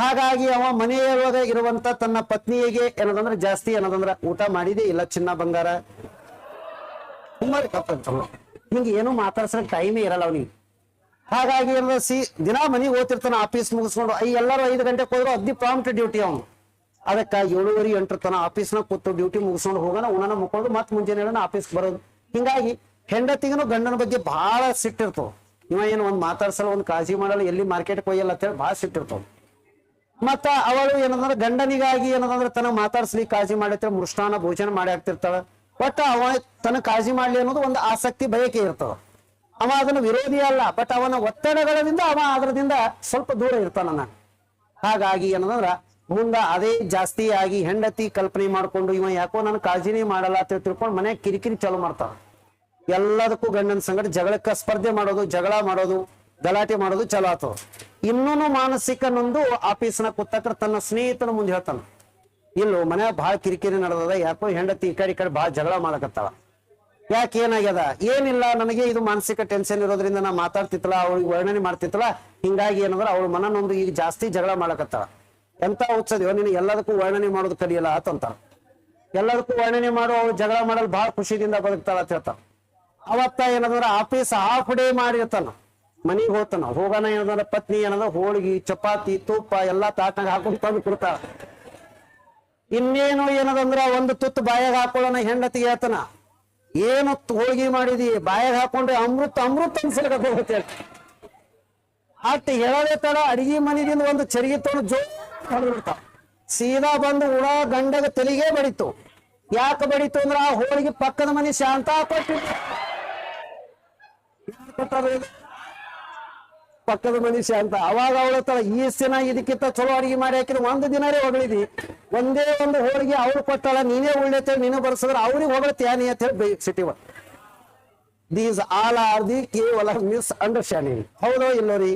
ಹಾಗಾಗಿ ಅವ ಮನೆಯೊಳಗೆ ಇರುವಂತ ತನ್ನ ಪತ್ನಿಯಿಗೆ ಏನದಂದ್ರೆ ಜಾಸ್ತಿ ಏನದಂದ್ರ ಊಟ ಮಾಡಿದೆ, ಇಲ್ಲ ಚಿನ್ನ ಬಂಗಾರ. ನಿಂಗೆ ಏನು ಮಾತಾಡ್ಸಕ್ ಟೈಮೇ ಇರಲ್ಲ ಅವನಿಗೆ. ಹಾಗಾಗಿ ಏನದ ಸಿ, ದಿನ ಮನೆಗೆ ಓದ್ತಿರ್ತಾನ ಆಫೀಸ್ ಮುಗಿಸ್ಕೊಂಡು ಐ ಎಲ್ಲರೂ ಐದು ಗಂಟೆಗೆ ಹೋದ್ರು ಅಗ್ದಿ ಪ್ರಾಂಪ್ಟ್ ಡ್ಯೂಟಿ ಅವನು. ಅದಕ್ಕೆ ಏಳುವರೆ ಎಂಟರ ತನ ಆಫೀಸ್ನಾಗ ಕೂತು ಡ್ಯೂಟಿ ಮುಗಿಸ್ಕೊಂಡು ಹೋಗೋಣ ಉಣನ ಮುಕ್ಕೊಂಡು ಮತ್ತೆ ಮುಂಜಾನೆ ಆಫೀಸ್ಗೆ ಬರೋದು. ಹಿಂಗಾಗಿ ಹೆಂಡತಿಗೂ ಗಂಡನ ಬಗ್ಗೆ ಬಹಳ ಸಿಟ್ಟಿರ್ತವ. ಇವ ಏನು ಒಂದು ಮಾತಾಡ್ಸಲ್ಲ, ಒಂದು ಕಾಳಜಿ ಮಾಡಲ್ಲ, ಎಲ್ಲಿ ಮಾರ್ಕೆಟ್ ಕೊಯ್ಯಲ್ಲ ಅಂತೇಳಿ ಬಹಳ ಸಿಟ್ಟಿರ್ತಾವ. ಮತ್ತ ಅವಳು ಏನಂದ್ರೆ ಗಂಡನಿಗಾಗಿ ಏನಂದ್ರೆ ತನಗ ಮಾತಾಡ್ಸ್ಲಿ, ಕಾಳಜಿ ಮಾಡಿರ್ತಾಳ ಮೃಷ್ಟಾನ ಭೋಜನ ಮಾಡಿ ಹಾಕ್ತಿರ್ತಾಳ. ಬಟ್ ಅವ ತನ್ನ ಕಾಳಜಿ ಮಾಡ್ಲಿ ಅನ್ನೋದು ಒಂದು ಆಸಕ್ತಿ, ಬಯಕೆ ಇರ್ತದ. ಅವ ಅದನ್ನ ವಿರೋಧಿ ಅಲ್ಲ ಬಟ್ ಅವನ ಒತ್ತಡಗಳಿಂದ ಅವ ಅದರದಿಂದ ಸ್ವಲ್ಪ ದೂರ ಇರ್ತಾನ ಹಾಗಾಗಿ ಏನಂದ್ರ, ಮುಂದ ಅದೇ ಜಾಸ್ತಿ ಆಗಿ ಹೆಂಡತಿ ಕಲ್ಪನೆ ಮಾಡ್ಕೊಂಡು ಇವ ಯಾಕೋ ನಾನು ಕಾಳಜಿನೇ ಮಾಡಲ್ಲ ಅಂತ ತಿಳ್ಕೊಂಡು ಮನೆ ಕಿರಿಕಿರಿ ಚಾಲು ಮಾಡ್ತಾವ ಎಲ್ಲದಕ್ಕೂ ಗಂಡನ ಸಂಗಡ ಜಗಳಕ್ಕ ಸ್ಪರ್ಧೆ ಮಾಡೋದು, ಜಗಳ ಮಾಡೋದು, ಗಲಾಟೆ ಮಾಡೋದು ಚಲೋ ಆತವ ಇನ್ನೂನು ಮಾನಸಿಕ ನೊಂದು ಆಫೀಸ್ನ ಕೂತಕ್ರ ತನ್ನ ಸ್ನೇಹಿತನ ಮುಂದೆ ಹೇಳ್ತಾನ. ಇಲ್ಲೋ, ಮನ್ಯಾಗ ಬಹಳ ಕಿರಿಕಿರಿ ನಡೆದದ, ಯಾಕೋ ಹೆಂಡತಿ ಈ ಕಡೆ ಈ ಕಡೆ ಬಹಳ ಜಗಳ ಮಾಡಕತ್ತಾಳ. ಯಾಕೆ ಏನಾಗ್ಯದ? ಏನಿಲ್ಲ, ನನಗೆ ಇದು ಮಾನಸಿಕ ಟೆನ್ಷನ್ ಇರೋದ್ರಿಂದ ನಾ ಮಾತಾಡ್ತಿತ್ತಲ್ಲ, ಅವಳಿಗೆ ವರ್ಣನೆ ಮಾಡ್ತಿತ್ತಲ್ಲ, ಹಿಂಗಾಗಿ ಏನಂದ್ರೆ ಅವಳ ಮನನೊಂದು ಈಗ ಜಾಸ್ತಿ ಜಗಳ ಮಾಡಕತ್ತಾಳ. ಎಂತ ಹುಚ್ಚದಿಯೋ ನೀನು ಎಲ್ಲದಕ್ಕೂ ವರ್ಣನೆ ಮಾಡೋದು ಕಲಿಯಲ್ಲ ಅಂತಂತಾರ ಎಲ್ಲದಕ್ಕೂ ವರ್ಣನೆ ಮಾಡು, ಅವಳು ಜಗಳ ಮಾಡಲು ಬಹಳ ಖುಷಿಯಿಂದ ಬದುಕ್ತಾಳ ಅಂತ ಹೇಳ್ತಾರ ಅವತ್ತ ಏನಂದ್ರ ಆಫೀಸ್ ಹಾಫ್ ಡೇ ಮಾಡಿರ್ತಾನ. ಮನಿಗ್ ಹೋಗ್ತಾನ. ಹೋಗೋಣ ಏನದ, ಪತ್ನಿ ಏನದ, ಹೋಳಿಗೆ, ಚಪಾತಿ, ತುಪ್ಪ, ಎಲ್ಲಾ ತಾಟ್ನಾಗ ಹಾಕೊಂಡು ತಂದು ಕೊಡ್ತಾಳ. ಇನ್ನೇನು ಏನದಂದ್ರ ಒಂದು ತುತ್ತು ಬಾಯಾಗ ಹಾಕೊಳ್ಳೋಣ ಹೆಂಡತಿಗೆ ಹೇಳ್ತಾನ ಏನು ಹೋಳಿಗೆ ಮಾಡಿದಿ, ಬಾಯಾಗ ಹಾಕೊಂಡ್ರೆ ಅಮೃತ ಅಮೃತ ಅನ್ಸಲಿಕ್ಕೆ ಅಟ್ ಹೇಳೋದೇ ತಡ, ಅಡಿಗೆ ಮನೆಯಿಂದ ಒಂದು ಚರಿಗೆ ತೊಗೊಂಡು ಜೋ ಸೀದಾ ಬಂದು ಉಳ ಗಂಡಗ ತಲೆಗೆ ಬಡಿತು. ಯಾಕೆ ಬಡಿತು ಅಂದ್ರ ಆ ಹೋಳಿಗೆ ಪಕ್ಕದ ಮನೆ ಶಾಂತ ಕೊಟ್ಟಿತ್ತು? ಪಕ್ಕದ ಮನುಷ್ಯ ಅಂತ. ಅವಾಗ ಅವಳ ತರ ಈ ದಿನ ಇದಕ್ಕಿಂತ ಚಲೋ ಅಡಿಗೆ ಮಾಡಿ ಹಾಕಿದ್ರೆ ಒಂದು ದಿನರೇ ಹೊಗಳಿದಿ. ಒಂದೇ ಒಂದು ಹೋಳಿಗೆ ಅವ್ರು ಕೊಟ್ಟಾಳ, ನೀನೇ ಉಳ್ಳೈತೆ ನೀನು ಬರ್ಸಿದ್ರೆ ಅವ್ರಿಗೆ ಹೊಗಳ್ತೀಯ ತ್ಯಾನಿ ಅಂತ ಹೇಳಿ ಸಿಟಿವ ದೀಸ್ ಆಲ್ ಆರ್ ದಿ ಕೇವಲ ಮಿಸ್ ಅಂಡರ್ಸ್ಟ್ಯಾಂಡಿಂಗ್ ಹೌದೋ ಇಲ್ಲೋ ರೀ?